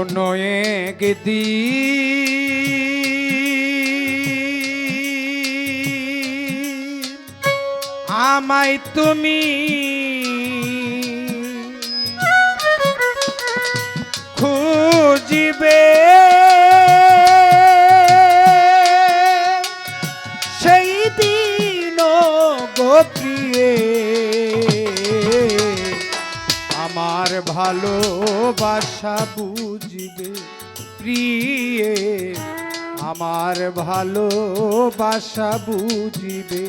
কোনো একদিন। আমায় তুমি খুঁজিবে। সেই দিন গো প্রিয়ে। ভালোবাসা বুঝবে। প্রিয়ে আমার ভালোবাসা বুঝিবে।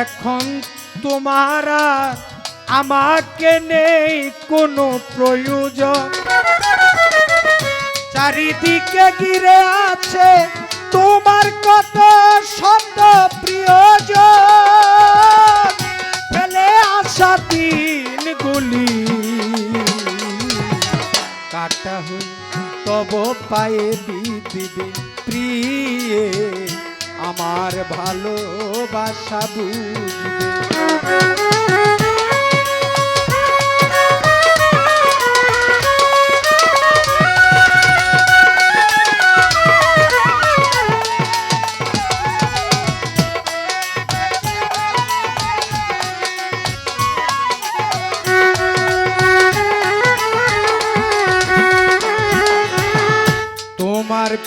এখন তোমার আমাকে নেই কোনো প্রয়োজন। চারিদিকে ঘিরে আছে তোমার কত শব্দ প্রিয়জন। ফেলে আসা দিনগুলি। কাটা হই তব পায়ে দিদিবে প্রিয়ে। আমার ভালোবাসা বুঝবে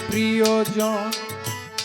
প্রিয়জন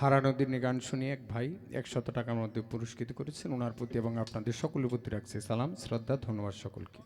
হারানো দিনে গান শুনিয়ে এক ভাই একশত টাকার মধ্যে পুরস্কৃত করেছেন। ওনার প্রতি এবং আপনাদের সকলের প্রতি রাখছে সালাম, শ্রদ্ধা, ধন্যবাদ সকলকে।